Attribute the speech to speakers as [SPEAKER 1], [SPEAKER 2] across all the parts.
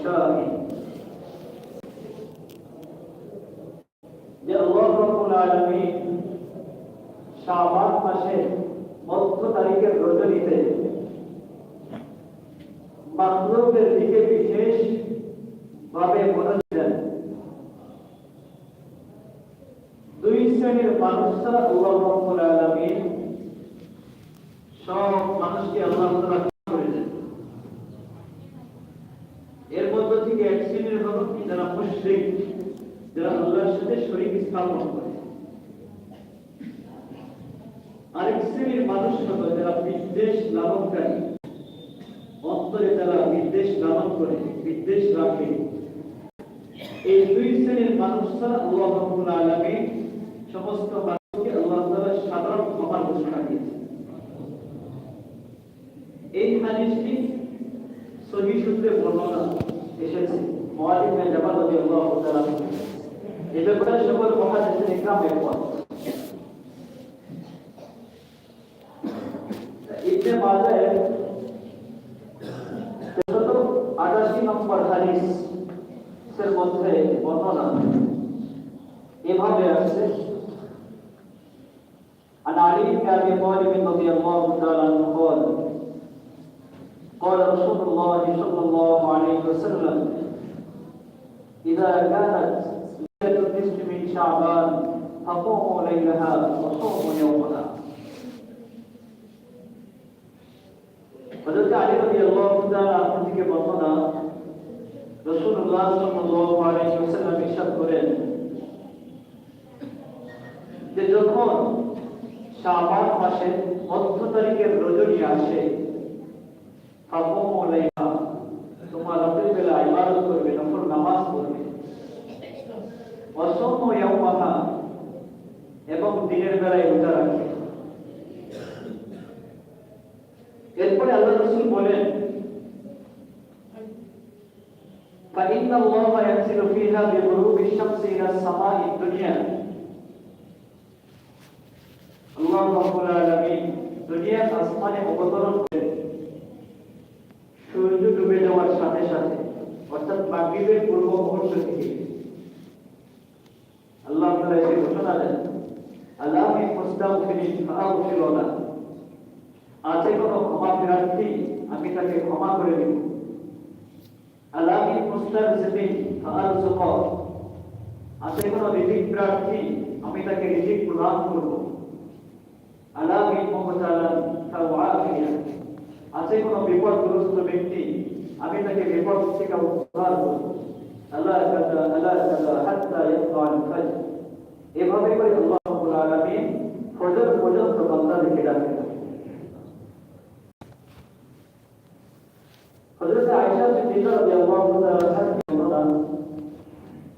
[SPEAKER 1] والشاهد যে আল্লাহ রাব্বুল আলামিন শাবান মাসের মধ্য তারিখের রজনীতে মাখলুকের দিকে বিশেষ ভাবে বলেছিলেন দুই শ্রেণীর মানুষরা আল্লাহ রাব্বুল আলামিন সব মানুষকে আল্লাহ তাআলা থেকে এক শ্রেণির হলো যারা মুশরিক, যারা আল্লাহর সাথে শরীক স্থাপন করে। আরেক শ্রেণির মানুষ হলো যারা বিদ্বেষ লালনকারী অন্তরে যারা বিদ্বেষ লালন করে, বিদ্বেষ রাখে। এই দুই শ্রেণির মানুষরা আল্লাহ রাব্বুল আলামিন সমস্ত মানুষকে আল্লাহ তাআলা সাধারণ ক্ষমার ঘোষণা দিয়েছে এই হাদিসটি সহি সূত্রে বর্ণনা। এসেছে মুআলিম বিন জাবাল রাদিয়াল্লাহু তাআলা এই ব্যাপারে সকল মহাদিসের ইকরাম একমত ইবনে মাজাহ তেরোশত আটাশি নম্বর হাদিস এর মধ্যে বর্ণনা এভাবে আছে عن علي بن ابي طالب رضي الله تعالى عنه قال قال رسول الله صلى الله عليه وسلم إذا كانت ليلة النصف من شعبان فقوموا ليلها وصوموا يومها হযরত আলী রাদিয়াল্লাহু তাআলা আপনি থেকে বর্ণনা রাসূলুল্লাহ সাল্লাল্লাহু আলাইহি ওয়াসাল্লাম ইরশাদ করেন যে যখন শাবান মাসের মধ্য তারিখের রজনী আসে ফাকুমু লাইলা তোমার রাতের বেলা ইবাদত করবে নফল নামাজ পড়বে ওয়াসুমু ইয়াওমাহা এবং দিনের বেলায় রোজা রাখবে এরপরে আল্লাহ রসুল বলেন فإن الله ينزل فيها بغروب الشمس إلى السماء الدنيا আল্লাহ রাব্বুল আলামিন দুনিয়ার আসমানে অবতরণ সাথে সাথে। অর্থাৎ মাগরিবের পূর্ব মুহূর্ত থেকে। আল্লাহ তাআলা এসে ঘোষণা দেন আল্লাহি মুস্তাগফিরিন ফাআগফিরুনা আছে কোনো ক্ষমা প্রার্থী আমি তাকে ক্ষমা করে দেব। আল্লাহি মুস্তাগফিরিন ফাআরযুক আছে কোনো রিজিক প্রার্থী আমি তাকে রিজিক প্রদান করব। আলামি মুহতালান ফাওয়াফিয়া। আছে কোনো বিপদগ্রস্ত ব্যক্তি আমি তাকে বিপদ থেকে উদ্ধার করব। আল্লাহ আল্লাহ হাত্তা ইয়াকাল ফজর এভাবে করে আল্লাহ রাব্বুল আলামিন ফজর পর্যন্ত বান্দাদেরকে ডাকেন হযরত আয়েশা সিদ্দিকা রাদিয়াল্লাহু তাআলা থেকে বর্ণনা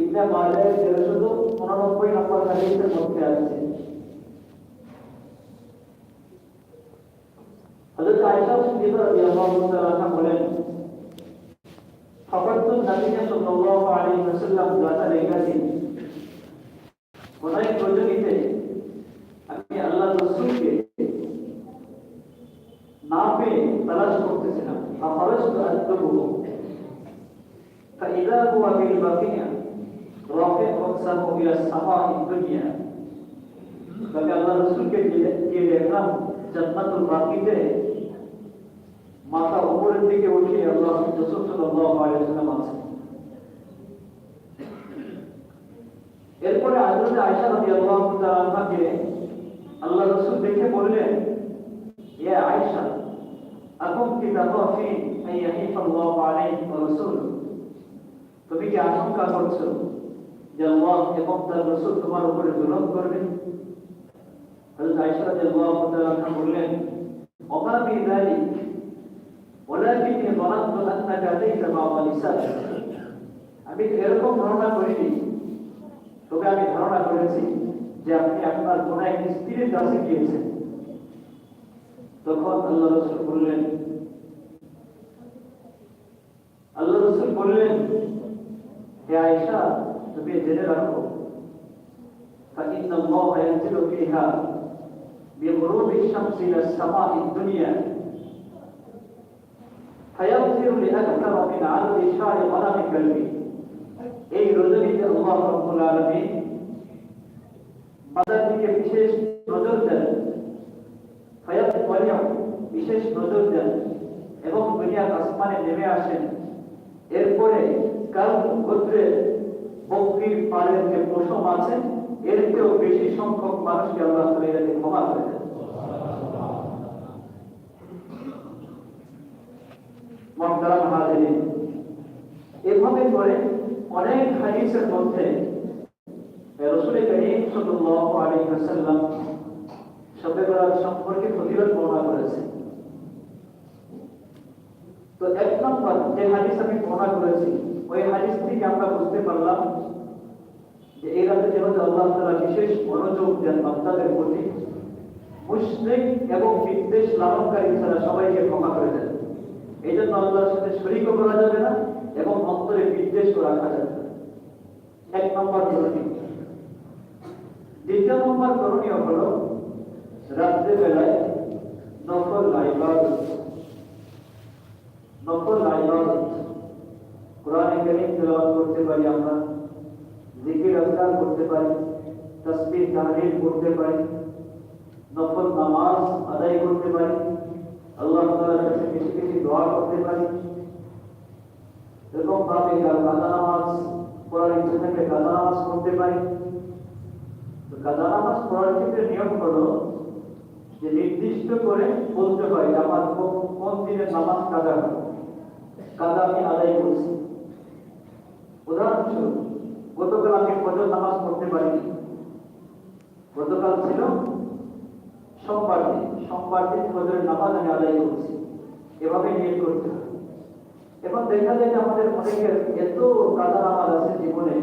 [SPEAKER 1] ইবনে মাজাহ 1389 নম্বর হাদিসের মধ্যে আছে। হযরত আয়েশা সিদ্দিকা রাদিয়াল্লাহু তাআলা বলেন فقدت النبي صلى الله عليه وسلم ذات ليلة কোন এক রজনীতে আমি আল্লাহ রসুলকে না পেয়ে তালাশ করতেছিলাম فخرجت أطلبه فإذا هو بالبقيع رافع رأسه إلى السماء الدنيا তবে আল্লাহ রসুলকে গিয়ে দেখলাম জান্নাতুল বাকিতে মাথা উপরের দিকে উঠিয়ে আল্লাহ রসুল সাল্লাল্লাহু আলাইহি ওয়াসাল্লাম এরপরে হযরত আয়েশা রাদিয়াল্লাহু তাআলা আনহাকে আল্লাহ রাসূল দেখে বললেন ইয়া আয়েশা আকুম কি তাকাফিন আই ইয়াহিফ আল্লাহু আলাইহি ওয়া রাসূল তুমি কি আশঙ্কা করছো যে আল্লাহ এবং তার রাসূল তোমার উপরে জুলুম করবেন হযরত আয়েশা রাদিয়াল্লাহু তাআলা আনহা বললেন ওমা বি যালিক ولكني ظننت انك اتيت بعض نساء আমি এরকম ধারণা করিনি তবে আমি ধারণা করেছি যে আপনি আপনার কোন এক স্ত্রীর কাছে গিয়েছেন তখন আল্লাহ রসুল বললেন আল্লাহ রসুল বললেন হে আয়েশা তুমি জেনে রাখো فإن الله ينزل فيها بغروب الشمس إلى السماء الدنيا فينظر ويغفر لأكثر من عدد شعر غنم كلبي এই রজনীতে আল্লাহ রব্বুল আলামিন বাজার দিকে বিশেষ নজর দেন। ফায়াত ওয়ালিয়াম বিশেষ নজর দেন এবং দুনিয়ার আসমানে নেমে আসেন। এরপরে কাল গোত্রের বকরির পাড়ের যে পশম আছে, এর চেয়েও বেশি সংখ্যক মানুষকে আল্লাহ তাআলা ক্ষমা করে দেন। মহতারাম হাজিরিন, এভাবে করে অনেক হাদিসের মধ্যে রাসূল করিম সাল্লাল্লাহু আলাইহি ওয়াসাল্লাম শবে বরাত সম্পর্কে বর্ণনা তো এক নম্বর যে হাদিস আমি বর্ণনা করেছি, ওই হাদিস থেকে আমরা বুঝতে পারলাম যে এই রাতে যেন আল্লাহ বিশেষ মনোযোগ দেন বান্দাদের প্রতি, মুশরিক এবং বিদ্বেষ লালনকারী ছাড়া সবাইকে ক্ষমা করে দেন। এই জন্য আল্লাহর সাথে শরীকও করা যাবে না এবং অন্তরে বিদ্বেষও রাখা যাবে এক নম্বর করণীয় দ্বিতীয় নম্বর করণীয় হলো রাত্রে বেলায় নফল ইবাদত নফল ইবাদত কোরআনে কারীম তেলাওয়াত করতে পারি আমরা, জিকির আজকার করতে পারি, তাসবিহ, তাহলিল করতে পারি নফল নামাজ আদায় করতে পারি, আল্লাহ তাআলার কাছে বেশি বেশি দোয়া করতে পারি। এরকম ভাবে কাজা নামাজ ইচ্ছে থাকলে কাজা নামাজ পড়তে পারি। তো কাজা নামাজ পড়ার ক্ষেত্রে নিয়ম হলো যে নির্দিষ্ট করে বলতে যে আমার কোন- দিনের নামাজ কাজা হবে? কাজা আমি আদায় করছি। উদাহরণস্বরূপ, গতকাল আমি ফজর নামাজ পড়তে পারিনি। গতকাল ছিল সোমবার দিন। সোমবার দিন ফজরের নামাজ আমি আদায় করছি। এভাবে নিয়ে করতে হবে এখন দেখা যায় যে আমাদের অনেকের এত কাদা নামাজ আছে জীবনে।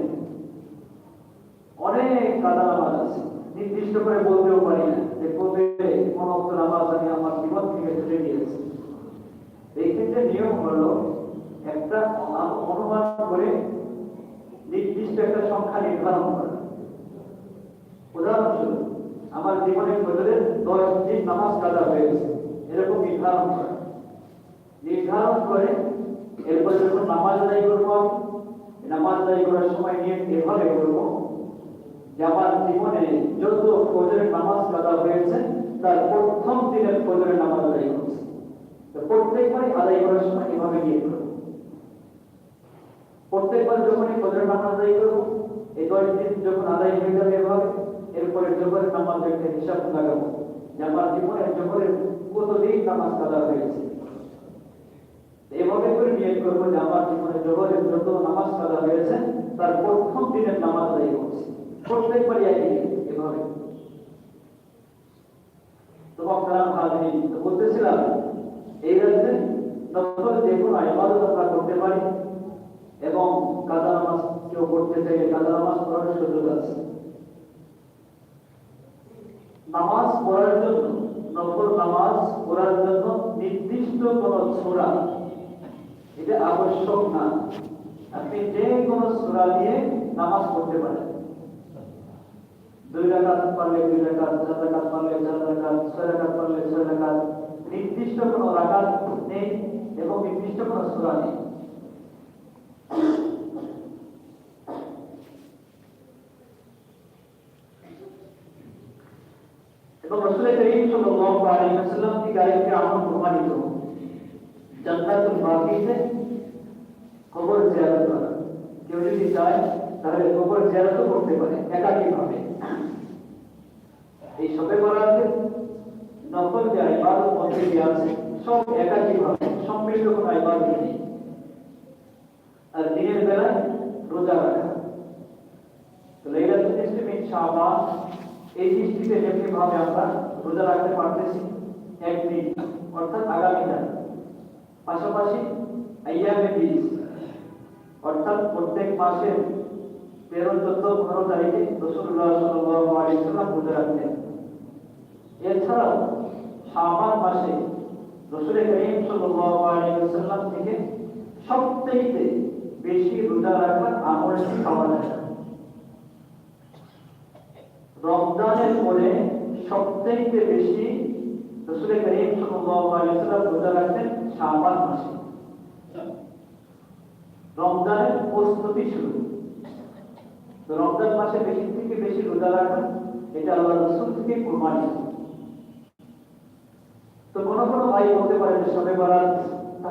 [SPEAKER 1] অনেক কাদা নামাজ আছে। নির্দিষ্ট করে বলতেও পারি না যে কবে কোন অক্ত নামাজ আমি আমার জীবন থেকে ছুটে গিয়েছে। এই ক্ষেত্রে নিয়ম হলো একটা অনুমান করে নির্দিষ্ট একটা সংখ্যা নির্ধারণ করা। উদাহরণস্বরূপ, আমার জীবনে ফজরের দশ দিন নামাজ কাদা হয়েছে। এরকম নির্ধারণ করা। নির্ধারণ করে এরপরে যখন নামাজ আদায় করব আমি, নামাজ আদায় করার সময় নিয়ে এভাবে করব যে আমার জীবনে যত ফজরের নামাজ কাদা হয়েছে তার প্রথম দিনের ফজরের নামাজ আদায় করছে। তো প্রত্যেকবারই আদায় করার সময় এভাবে নিয়ে করব। প্রত্যেকবার যখনই ফজরের নামাজ আদায় করব এই দশ দিন যখন আদায় হয়ে যাবে এভাবে এরপরে জোহরের নামাজের একটা হিসাব লাগাবো যে আমার জীবনে জোহরের কতদিন নামাজ কাদা হয়েছে। এভাবে করে নিয়োগ করব যে আমার জীবনে জোহরের যত নামাজ কাদা হয়েছে, তার প্রথম দিনের নামাজ আদায় করছি। প্রত্যেকবারই একই এভাবে। তো বক্তারাম হাজির তো বলতেছিলাম, এই যে কোনো আমরা করতে পারি এবং কাদা নামাজ কেউ পড়তে চাইলে কাদা নামাজ পড়ার সুযোগ আছে। নামাজ পড়ার জন্য, নফল নামাজ পড়ার জন্য নির্দিষ্ট কোন সূরা এটা আবশ্যক না। আপনি যে কোনো সুরা নিয়ে নামাজ পড়তে পারেন। দুই রাকাত পারলে দুই রাকাত, চার পারলে চার ছয় পারলে ছয় নির্দিষ্ট কোনো নেই এবং নির্দিষ্ট কোনো সুরা নেই। এবং রসুল করিম গায়কে প্রমাণিত। জান্নাতুল বাকিতে কবর জিয়ারত করা। কেউ যদি চায়, তাহলে কবর জিয়ারত করতে পারে একাকী ভাবে এই সবে বরাতে নফল যে ইবাদত মধ্যে যে আছে, সব একাকী ভাবে সম্মিলিত কোনো ইবাদত নেই। আর দিনের বেলায় রোজা রাখা। তো লাইলাতুল মিন শাবান এই দৃষ্টিতে যেমনি ভাবে আমরা রোজা রাখতে পারতেছি, একদিন, অর্থাৎ আগামীকাল পাশাপাশি আইয়ামে বীজ অর্থাৎ প্রত্যেক মাসের তেরো, চোদ্দ, পনেরো তারিখে রসুল্লাহ সাল্লাম রাখতেন এছাড়াও শাবান মাসে রসুল করিম ওয়াসাল্লাম থেকে সবথেকে বেশি রোজা রাখার আমলটি পাওয়া যায় রমজানের পরে সবথেকে বেশি রসুল করিম ওয়াসাল্লাম রোজা রাখতেন শাবান মাসে। রমজানের প্রস্তুতি শুরু। তো রমজান মাসে বেশি থেকে বেশি রোজা রাখা এটা আল্লাহ রসুল থেকে প্রমাণিত তো কোন কোন ভাই বলতে পারে যে সবে বরাত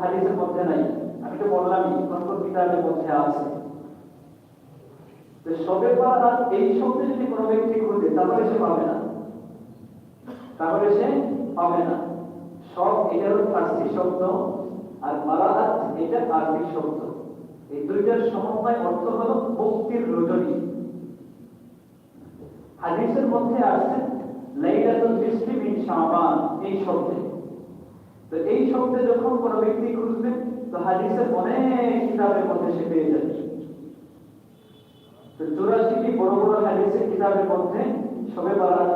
[SPEAKER 1] হাদিসের মধ্যে নাই। আমি তো বললামই, কোন কোন কিতাবের মধ্যে আছে। সবে বরাত এই শব্দে যদি কোনো ব্যক্তি খুঁজে, তাহলে সে পাবে না। তাহলে সে পাবে না। সব এটারও ফার্সি শব্দ আর এটা আরবি শব্দ। এই দুইটার সমন্বয় অর্থ হলো রজনী। হাদিসের মধ্যে আছে, লাইলাতুল মিন শাবান, এই শব্দে। তো এই শব্দে যখন কোনো ব্যক্তি খুঁজবে, তো হাদিসের অনেক কিতাবের মধ্যে সে পেয়ে যাবে। তো চৌরাশিটি বড় বড় হাদিসের কিতাবের মধ্যে সবে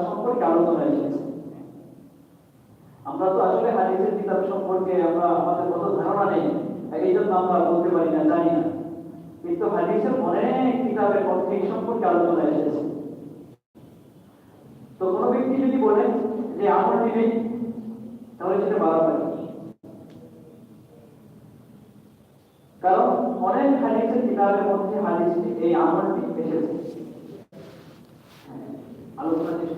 [SPEAKER 1] সম্পর্কে আলোচনা এসেছে। আমরা তো আসলে হাদিসের কিতাব সম্পর্কে আমরা আমাদের কত ধারণা নেই এই জন্য আমরা বলতে পারি না জানি না। কিন্তু হাদিসের অনেক কিতাবের মধ্যে এই সম্পর্কে আলোচনা এসেছে। তো কোনো ব্যক্তি যদি বলে যে আমলটি নেই তাহলে সেটা বাড়াবাড়ি কারণ অনেক হাদিসের কিতাবের মধ্যে হাদিসটি এই আমলটি এসেছে। হ্যাঁ, আলোচনা শেষ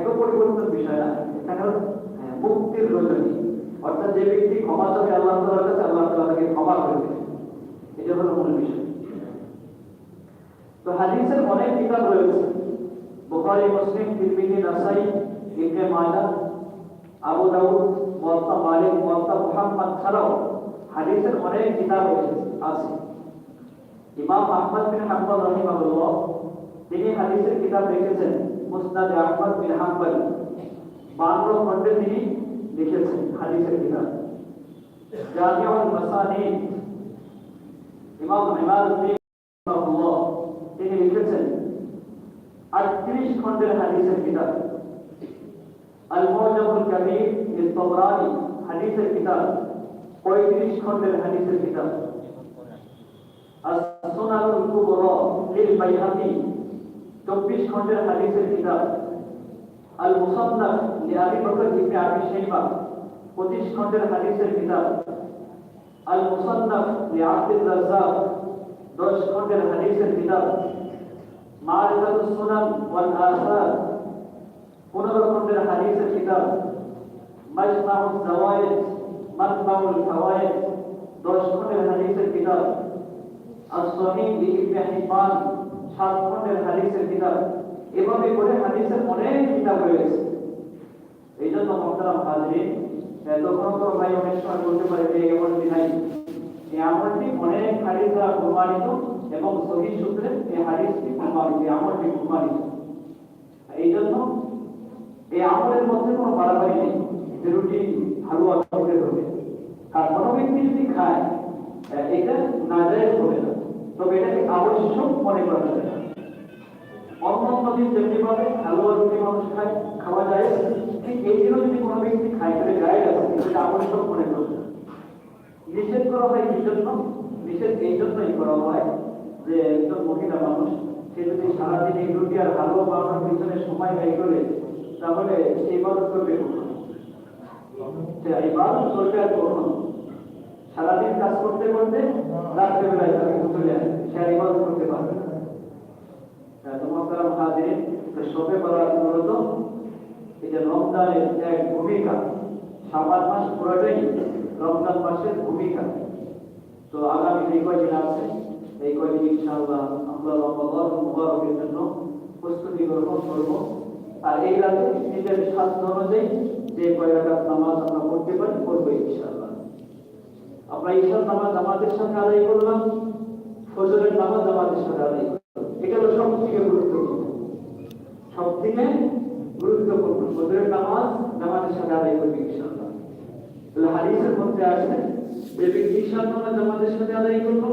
[SPEAKER 1] ভাগ্য পরিবর্তন বিষয় না এখানে হলো, হ্যাঁ, মুক্তির রজনী। অর্থাৎ যে ব্যক্তি ক্ষমা চাবে আল্লাহ তাআলার কাছে আল্লাহ তাআলা তাকে ক্ষমা করবে এটা হলো মূল বিষয়। তো হাদিসের অনেক কিতাব রয়েছে। বুখারী মুসলিম তিরমিজি নাসাই ইবনে মাজাহ আবু দাউদ মুয়াত্তা মালিক মুয়াত্তা মুহাম্মদ ছাড়াও হাদিসের অনেক কিতাব আছে। ইমাম আহমদ বিন হাম্বল রাহিমাহুল্লাহ তিনি হাদিসের কিতাব লিখেছেন মুসনাদ আহমদ বিন হাম্বল বান্ন খণ্ডে তিনি লিখেছেন হাদিসের কিতাব জামিউল মাসানিদ ইমাম ইমাদউদ্দিন রাহিমাহুল্লাহ তিনি লিখেছেন 38 খণ্ডের হাদিসের কিতাব আল মুজামুল কবির ইস-তাবরানি হাদিসের কিতাব 35 খণ্ডের হাদিসের কিতাব as-সুনানুল কুবরা লিল বাইহাকি 24 খণ্ডের হাদিসের কিতাব আল মুসান্নাফ লি আবি বকর ইবনে আবি শাইবা 25 খণ্ডের হাদিসের কিতাব আল মুসান্নাফ লি আব্দুর রাজ্জাক 10 খণ্ডের হাদিসের কিতাব মারিফাতুস সুনান ওয়াল আসার 15 খণ্ডের হাদিসের কিতাব মাজমাউজ জাওয়ায়েদ মাজমাউল ফাওয়ায়েদ 10 খণ্ডের হাদিসের কিতাব as-সহিহ ইবনে হিব্বান সাত খণ্ডের হাদিসের কিতাব। এভাবে করে হাদিসের অনেক কিতাব রয়েছে। এই জন্য হাজরিন তখন ভাই অনেক সময় বলতে পারে যে এমনটি নাই। এই আমলটি অনেক হাদিস দ্বারা প্রমাণিত এবং সহি সূত্রে এই হাদিসটি প্রমাণিত আমলটি প্রমাণিত। এই জন্য এই আমলের মধ্যে কোনো বাড়াবাড়ি নেই, যে রুটি হালুয়া হবে আর কোনো ব্যক্তি যদি খায় এটা নাজায়েজ হবে না। তবে এটাকে আবশ্যক মনে করা যাবে না অন্য অন্য দিন যেমনি ভাবে হালুয়া রুটি মানুষ খায়, খাওয়া যায়, ঠিক এই দিনও যদি কোনো ব্যক্তি খায় তাহলে গায়ে আছে সেটা আবশ্যক মনে করবে নিষেধ করা হয় কি জন্য? নিষেধ এই জন্যই করা হয় যে একজন মহিলা মানুষ, সে যদি সারাদিন এই রুটি আর হালুয়া বানানোর পিছনে সময় ব্যয় করে, তাহলে সেই ইবাদত করবে কখন? সে ইবাদত করবে আর কখন? সারাদিন কাজ করতে করতে রাত্রেবেলায় তাকে চলে আসে। সে ইবাদত করতে পারবে না। তোমার হাজির সবে বলার মূলত এটা রমজানের এক ভূমিকা। সাবান মাস পুরোটাই রমজান মাসের ভূমিকা। তো আগামী যে কয়দিন আছে, এই কয়দিন ইনশাআল্লাহ আমরা রমজান মুবারকের জন্য প্রস্তুতি গ্রহণ করব। আর এই রাতে নিজের স্বাস্থ্য অনুযায়ী যে কয় রাকাত নামাজ আমরা পড়তে পারি, পড়ব ইনশাআল্লাহ। আমরা ঈশার নামাজ আমাদের সাথে আদায় করলাম, ফজরের নামাজ আমাদের সাথে আদায় করলাম। এটা হলো সব থেকে গুরুত্বপূর্ণ। সব থেকে গুরুত্বপূর্ণ, ফজরের নামাজ নামাজের সাথে আদায় করবে ইনশাআল্লাহ। হাদিসের মধ্যে আছে, যে ব্যক্তি ঈশার নামাজ আমাদের সাথে আদায় করল,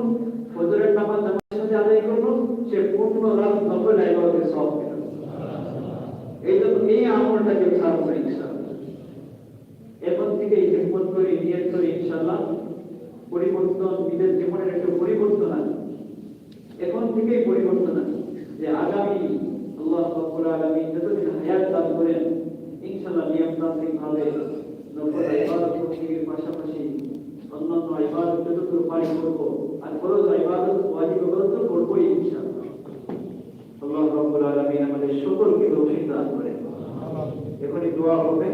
[SPEAKER 1] ফজরের নামাজ আমাদের সাথে আদায় করল, সে পূর্ণ রাত নফল ইবাদতের সব এই জন্য এই আমলটাকে ছাড়বো ইনশাআল্লাহ। এখন থেকে এই হিম্মত করে নিয়ত করে ইনশাআল্লাহ পরিবর্তন নিজের জীবনের একটা পরিবর্তন আছে এখন থেকেই পরিবর্তন আছে যে আগামী আল্লাহ রাব্বুল আলামিন যতদিন হায়াত দান করেন ইনশাআল্লাহ নিয়মতান্ত্রিক ভাবে নফল ইবাদত তৌহিদের পাশাপাশি অন্যান্য ইবাদত যতটুকু পারি করব আর ফরজ ইবাদত ওয়াজিব ইবাদত তো করবোই ইনশাআল্লাহ। আল্লাহ রাব্বুল আলামিন আমাদের সকলকে তৌফিক দান করেন। এখনই দোয়া হবে।